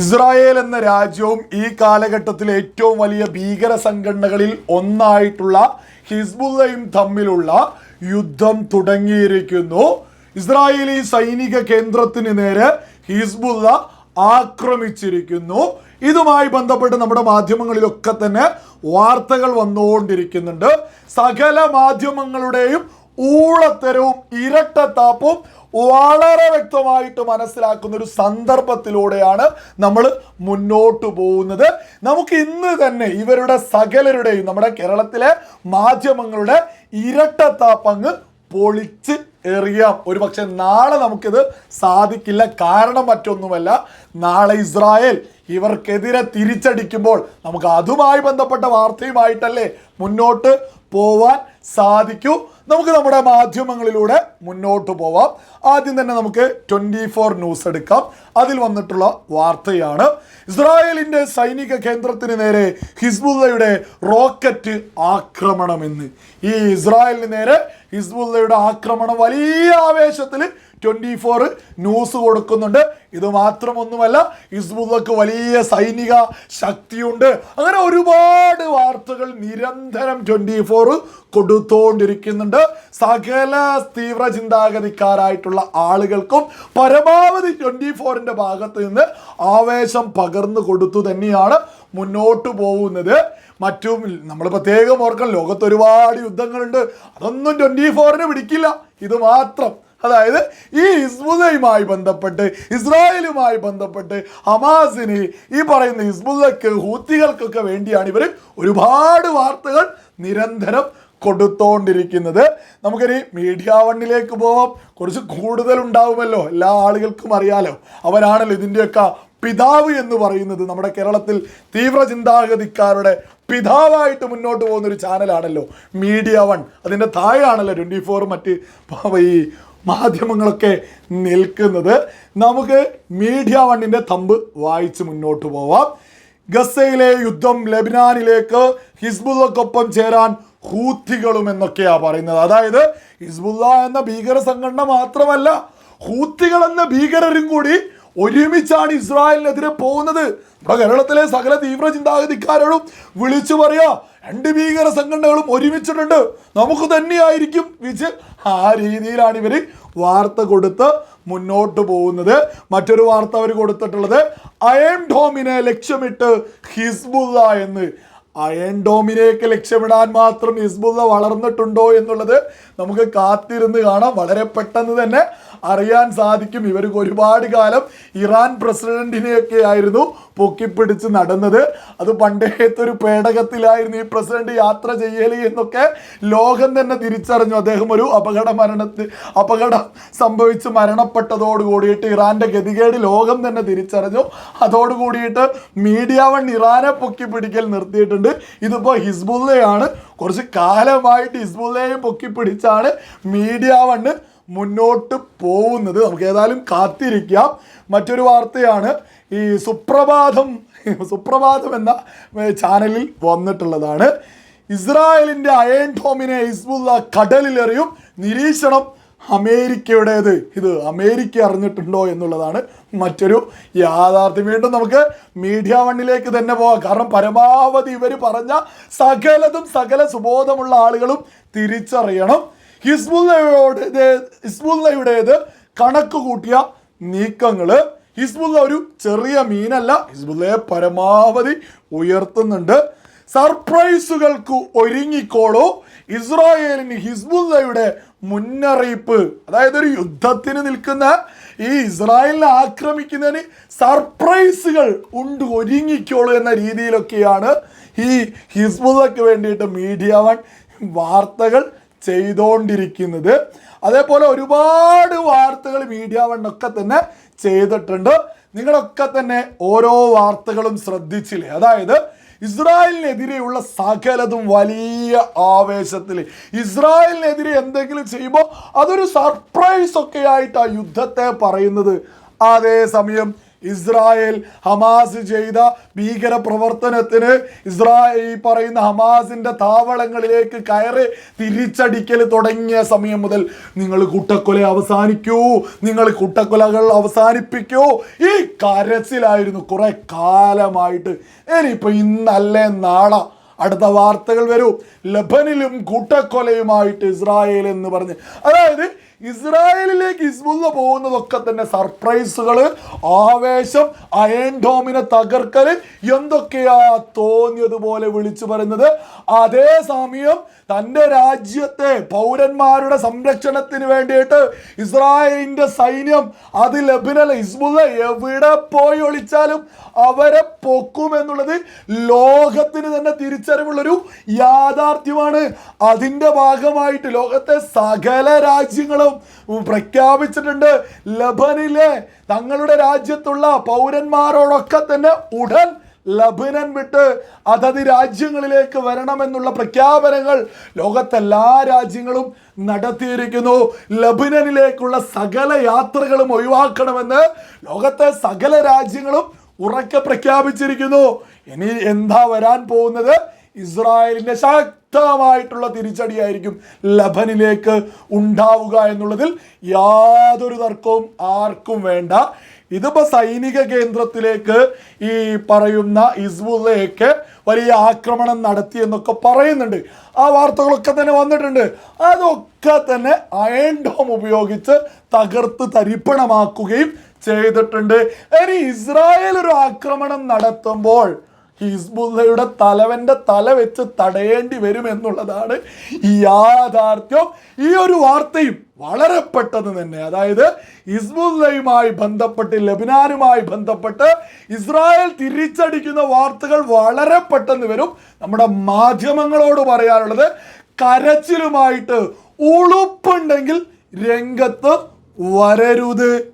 Israel എന്ന രാജ്യവും ഈ കാലഘട്ടത്തിലെ ഏറ്റവും വലിയ ഭീകര സംഘടനകളിൽ ഒന്നായിട്ടുള്ള ഹിസ്ബുള്ളയും തമ്മിലുള്ള യുദ്ധം തുടങ്ങിയിരിക്കുന്നു. ഇസ്രായേലി സൈനിക കേന്ദ്രത്തിന് നേരെ ഹിസ്ബുള്ള ആക്രമിച്ചിരിക്കുന്നു. ഇതുമായി ബന്ധപ്പെട്ട് നമ്മുടെ മാധ്യമങ്ങളിലൊക്കെ തന്നെ വാർത്തകൾ വന്നുകൊണ്ടിരിക്കുന്നുണ്ട്. സകല മാധ്യമങ്ങളുടെയും ഊളത്തരവും ഇരട്ടത്താപ്പും വളരെ വ്യക്തമായിട്ട് മനസ്സിലാക്കുന്ന ഒരു സന്ദർഭത്തിലൂടെയാണ് നമ്മൾ മുന്നോട്ട് പോകുന്നത്. നമുക്ക് ഇന്ന് തന്നെ ഇവരുടെ സകലരുടെയും നമ്മുടെ കേരളത്തിലെ മാധ്യമങ്ങളുടെ ഇരട്ടത്താപ്പങ്ങ് പൊളിച്ച് എറിയാം. ഒരു പക്ഷെ നാളെ നമുക്കിത് സാധിക്കില്ല. കാരണം മറ്റൊന്നുമല്ല നാളെ ഇസ്രായേൽ ഇവർക്കെതിരെ തിരിച്ചടിക്കുമ്പോൾ നമുക്ക് അതുമായി ബന്ധപ്പെട്ട വാർത്തയുമായിട്ടല്ലേ മുന്നോട്ട് പോവാൻ സാധിക്കൂ. നമുക്ക് നമ്മുടെ മാധ്യമങ്ങളിലൂടെ മുന്നോട്ട് പോവാം. ആദ്യം തന്നെ നമുക്ക് ട്വന്റി ഫോർ ന്യൂസ് എടുക്കാം. അതിൽ വന്നിട്ടുള്ള വാർത്തയാണ്. ഇസ്രായേലിന്റെ സൈനിക കേന്ദ്രത്തിന് നേരെ ഹിസ്ബുല്ലയുടെ റോക്കറ്റ് ആക്രമണം എന്ന് ഈ ഇസ്രായേലിന് നേരെ ഹിസ്ബുല്ലയുടെ ആക്രമണം വലിയ ആവേശത്തിൽ ട്വന്റി ഫോർ ന്യൂസ് കൊടുക്കുന്നുണ്ട്. ഇത് മാത്രമൊന്നുമല്ല ഹിസ്ബുല്ലക്ക് വലിയ സൈനിക ശക്തിയുണ്ട്. അങ്ങനെ ഒരുപാട് വാർത്തകൾ നിരന്തരം ട്വന്റി ഫോർ കൊടുത്തുകൊണ്ടിരിക്കുന്നുണ്ട് സകല തീവ്ര ചിന്താഗതിക്കാരായിട്ടുള്ള ആളുകൾക്കും പരമാവധി ട്വന്റി ഫോറിന്റെ ഭാഗത്ത് നിന്ന് ആവേശം പകർന്നു കൊടുത്തു തന്നെയാണ് മുന്നോട്ട് പോകുന്നത്. മറ്റും നമ്മൾ പ്രത്യേകം ഓർക്കണം ലോകത്ത് ഒരുപാട് യുദ്ധങ്ങളുണ്ട്. അതൊന്നും ട്വന്റി ഫോറിന് പിടിക്കില്ല. ഇത് മാത്രം. അതായത് ഈ ഹിസ്ബുദയുമായി ബന്ധപ്പെട്ട് ഇസ്രായേലുമായി ബന്ധപ്പെട്ട് ഹമാസിന് ഈ പറയുന്ന ഹിസ്ബുദക്ക് ഹൂത്തികൾക്കൊക്കെ വേണ്ടിയാണ് ഇവർ ഒരുപാട് വാർത്തകൾ നിരന്തരം കൊടുത്തോണ്ടിരിക്കുന്നത്. നമുക്കൊരു മീഡിയ വണ്ണിലേക്ക് പോവാം. കുറച്ച് കൂടുതൽ ഉണ്ടാവുമല്ലോ എല്ലാ ആളുകൾക്കും അറിയാലോ. അവരാണല്ലോ ഇതിന്റെയൊക്കെ പിതാവ് എന്ന് പറയുന്നത്. നമ്മുടെ കേരളത്തിൽ തീവ്ര ചിന്താഗതിക്കാരുടെ പിതാവായിട്ട് മുന്നോട്ട് പോകുന്ന ഒരു ചാനലാണല്ലോ മീഡിയ വൺ അതിന്റെ താഴെയാണല്ലോ ട്വന്റി ഫോർ മറ്റ് ഈ മാധ്യമങ്ങളൊക്കെ നിൽക്കുന്നത്. നമുക്ക് മീഡിയ വണ്ണിന്റെ തമ്പ് വായിച്ച് മുന്നോട്ട് പോവാം. ഗസയിലെ യുദ്ധം ലെബിനാനിലേക്ക് ഹിസ്ബുള്ളക്കൊപ്പം ചേരാൻ ഹൂത്തികളും എന്നൊക്കെയാണ് പറയുന്നത്. അതായത് ഹിസ്ബുല്ല എന്ന ഭീകര സംഘടന മാത്രമല്ല ഹൂത്തികൾ എന്ന ഭീകരരും കൂടി ഒരുമിച്ചാണ് ഇസ്രായേലിനെതിരെ പോകുന്നത്. നമ്മുടെ കേരളത്തിലെ സകല തീവ്ര ചിന്താഗതിക്കാരോടും വിളിച്ചു പറയാ രണ്ട് ഭീകര സംഘടനകളും ഒരുമിച്ചിട്ടുണ്ട്. നമുക്ക് തന്നെയായിരിക്കും വിജ് ആ രീതിയിലാണ് ഇവർ വാർത്ത കൊടുത്ത് മുന്നോട്ട് പോകുന്നത്. മറ്റൊരു വാർത്ത അവർ കൊടുത്തിട്ടുള്ളത് അയൺ ഡോമിനെ ലക്ഷ്യമിട്ട് ഹിസ്ബുല്ല എന്ന്. അയൺ ഡോമിനേക്ക് ലക്ഷ്യമിടാൻ മാത്രം ഹിസ്ബുള്ള വളർന്നിട്ടുണ്ടോ എന്നുള്ളത് നമുക്ക് കാത്തിരുന്ന് കാണാം. വളരെ പെട്ടെന്ന് തന്നെ അറിയാൻ സാധിക്കും. ഇവർക്ക് ഒരുപാട് കാലം ഇറാൻ പ്രസിഡന്റിനെയൊക്കെ ആയിരുന്നു പൊക്കിപ്പിടിച്ച് നടന്നത്. അത് പണ്ടേത്തെ ഒരു പേടകത്തിലായിരുന്നു ഈ പ്രസിഡന്റ് യാത്ര ചെയ്യൽ എന്നൊക്കെ ലോകം തന്നെ തിരിച്ചറിഞ്ഞു. അദ്ദേഹം ഒരു അപകട മരണത്തിൽ അപകടം സംഭവിച്ച് മരണപ്പെട്ടതോട് കൂടിയിട്ട് ഇറാന്റെ ഗതികേട് ലോകം തന്നെ തിരിച്ചറിഞ്ഞു. അതോട് കൂടിയിട്ട് മീഡിയ വൺ ഇറാനെ പൊക്കി പിടിക്കൽ നിർത്തിയിട്ടുണ്ട്. ഇതിപ്പോൾ ഹിസ്ബുള്ളയാണ്. കുറച്ച് കാലമായിട്ട് ഹിസ്ബുള്ളയും പൊക്കി പിടിച്ചാണ് മീഡിയ വണ്ണ് മുന്നോട്ട് പോകുന്നത്. നമുക്ക് ഏതായാലും കാത്തിരിക്കാം. മറ്റൊരു വാർത്തയാണ് ഈ സുപ്രഭാതം സുപ്രഭാതം എന്ന ചാനലിൽ വന്നിട്ടുള്ളതാണ്. ഇസ്രായേലിന്റെ അയൺ ടോമിനെ കടലിൽ കടലിലെറിയും. നിരീക്ഷണം അമേരിക്കയുടേത്. ഇത് അമേരിക്ക അറിഞ്ഞിട്ടുണ്ടോ എന്നുള്ളതാണ് മറ്റൊരു യാഥാർത്ഥ്യം. വീണ്ടും നമുക്ക് മീഡിയ വണ്ണിലേക്ക് തന്നെ പോകാം. കാരണം പരമാവധി ഇവർ പറഞ്ഞ സകലതും സകല സുബോധമുള്ള ആളുകളും തിരിച്ചറിയണം. ഹിസ്ബുള്ളയോട് ഹിസ്ബുല്ലയുടേത് കണക്ക് കൂട്ടിയ നീക്കങ്ങൾ. ഹിസ്ബുല്ല ഒരു ചെറിയ മീനല്ല ഹിസ്ബുല്ലയെ പരമാവധി ഉയർത്തുന്നുണ്ട്. സർപ്രൈസുകൾക്ക് ഒരുങ്ങിക്കോളൂ. ഇസ്രായേലിന് ഹിസ്ബുല്ലയുടെ മുന്നറിയിപ്പ് അതായത് ഒരു യുദ്ധത്തിന് നിൽക്കുന്ന ഈ ഇസ്രായേലിനെ ആക്രമിക്കുന്നതിന് സർപ്രൈസുകൾ ഉണ്ട് ഒരുങ്ങിക്കോളൂ എന്ന രീതിയിലൊക്കെയാണ് ഈ ഹിസ്ബുല്ലയ്ക്ക് വേണ്ടിയിട്ട് മീഡിയ വൺ വാർത്തകൾ ചെയ്തുകൊണ്ടിരിക്കുന്നത് അതേപോലെ ഒരുപാട് വാർത്തകൾ മീഡിയ വണ്ണൊക്കെ തന്നെ ചെയ്തിട്ടുണ്ട്. നിങ്ങളൊക്കെ തന്നെ ഓരോ വാർത്തകളും ശ്രദ്ധിച്ചില്ലേ? അതായത് ഇസ്രായേലിനെതിരെയുള്ള സകലതും വലിയ ആവേശത്തിൽ ഇസ്രായേലിനെതിരെ എന്തെങ്കിലും ചെയ്യുമ്പോൾ അതൊരു സർപ്രൈസ് ഒക്കെ ആയിട്ട് ആ യുദ്ധത്തെ പറയുന്നത്. അതേസമയം ഇസ്രായേൽ ഹമാസ് ചെയ്ത ഭീകര പ്രവർത്തനത്തിന് ഇസ്രായേൽ ഈ പറയുന്ന ഹമാസിന്റെ താവളങ്ങളിലേക്ക് കയറി തിരിച്ചടിക്കൽ തുടങ്ങിയ സമയം മുതൽ നിങ്ങൾ കൂട്ടക്കൊല അവസാനിക്കൂ. നിങ്ങൾ കൂട്ടക്കൊലകൾ അവസാനിപ്പിക്കൂ. ഈ കരച്ചിലായിരുന്നു കുറെ കാലമായിട്ട്. ഇനിയിപ്പോൾ ഇന്നല്ലേ നാളെ. അടുത്ത വാർത്തകൾ വരൂ. ലബനിലും കൂട്ടക്കൊലയുമായിട്ട് ഇസ്രായേൽ എന്ന് പറഞ്ഞ്. അതായത് ഇസ്രായേലിലേക്ക് ഹിസ്ബുള്ള പോകുന്നതൊക്കെ തന്നെ സർപ്രൈസുകൾ ആവേശം അയൻഡോമിനെ തകർക്കൽ എന്തൊക്കെയാ തോന്നിയതുപോലെ വിളിച്ചു പറയുന്നത്? അതേസമയം തന്റെ രാജ്യത്തെ പൗരന്മാരുടെ സംരക്ഷണത്തിന് വേണ്ടിയിട്ട് ഇസ്രായേലിന്റെ സൈന്യം അത് ലബിനല്ല ഹിസ്ബുള്ള എവിടെ പോയി ഒളിച്ചാലും അവരെ പൊക്കും എന്നുള്ളത് ലോകത്തിന് തന്നെ തിരിച്ചറിവുള്ളൊരു യാഥാർത്ഥ്യമാണ്. അതിന്റെ ഭാഗമായിട്ട് ലോകത്തെ സകല രാജ്യങ്ങളും പ്രഖ്യാപിച്ചിട്ടുണ്ട്. ലബനിലെ തങ്ങളുടെ രാജ്യത്തുള്ള പൗരന്മാരോടൊക്കെ തന്നെ ഉടൻ ലബനൻ വിട്ട് അതത് രാജ്യങ്ങളിലേക്ക് വരണമെന്നുള്ള പ്രഖ്യാപനങ്ങൾ ലോകത്തെല്ലാ രാജ്യങ്ങളും നടത്തിയിരിക്കുന്നു. ലബനനിലേക്കുള്ള സകല യാത്രകളും ഒഴിവാക്കണമെന്ന് ലോകത്തെ സകല രാജ്യങ്ങളും ഉറക്കെ പ്രഖ്യാപിച്ചിരിക്കുന്നു. ഇനി എന്താ വരാൻ പോകുന്നത്? ഇസ്രായേലിന്റെ ശക്തമായിട്ടുള്ള തിരിച്ചടിയായിരിക്കും ലബനിലേക്ക് ഉണ്ടാവുക എന്നുള്ളതിൽ യാതൊരു തർക്കവും ആർക്കും വേണ്ട. ഇതിപ്പോ സൈനിക കേന്ദ്രത്തിലേക്ക് ഈ പറയുന്ന ഇസ്വുലേക്ക് വലിയ ആക്രമണം നടത്തി എന്നൊക്കെ പറയുന്നുണ്ട്. ആ വാർത്തകളൊക്കെ തന്നെ വന്നിട്ടുണ്ട്. അതൊക്കെ തന്നെ അയൺ ഡോം ഉപയോഗിച്ച് തകർത്ത് തരിപ്പണമാക്കുകയും ചെയ്തിട്ടുണ്ട്. ഇനി ഇസ്രായേൽ ഒരു ആക്രമണം നടത്തുമ്പോൾ ഹിസ്ബുള്ളയുടെ തലവന്റെ തല വെച്ച് തടയേണ്ടി വരും എന്നുള്ളതാണ് ഈ യാഥാർത്ഥ്യം. ഈ ഒരു വാർത്തയും വളരെ പെട്ടെന്ന് തന്നെ അതായത് ഹിസ്ബുല്ലയുമായി ബന്ധപ്പെട്ട് ലബിനാനുമായി ബന്ധപ്പെട്ട് ഇസ്രായേൽ തിരിച്ചടിക്കുന്ന വാർത്തകൾ വളരെ പെട്ടെന്ന് വരും. നമ്മുടെ മാധ്യമങ്ങളോട് പറയാനുള്ളത് കരച്ചിലുമായിട്ട് ഉളുപ്പുണ്ടെങ്കിൽ രംഗത്ത് വരരുത്.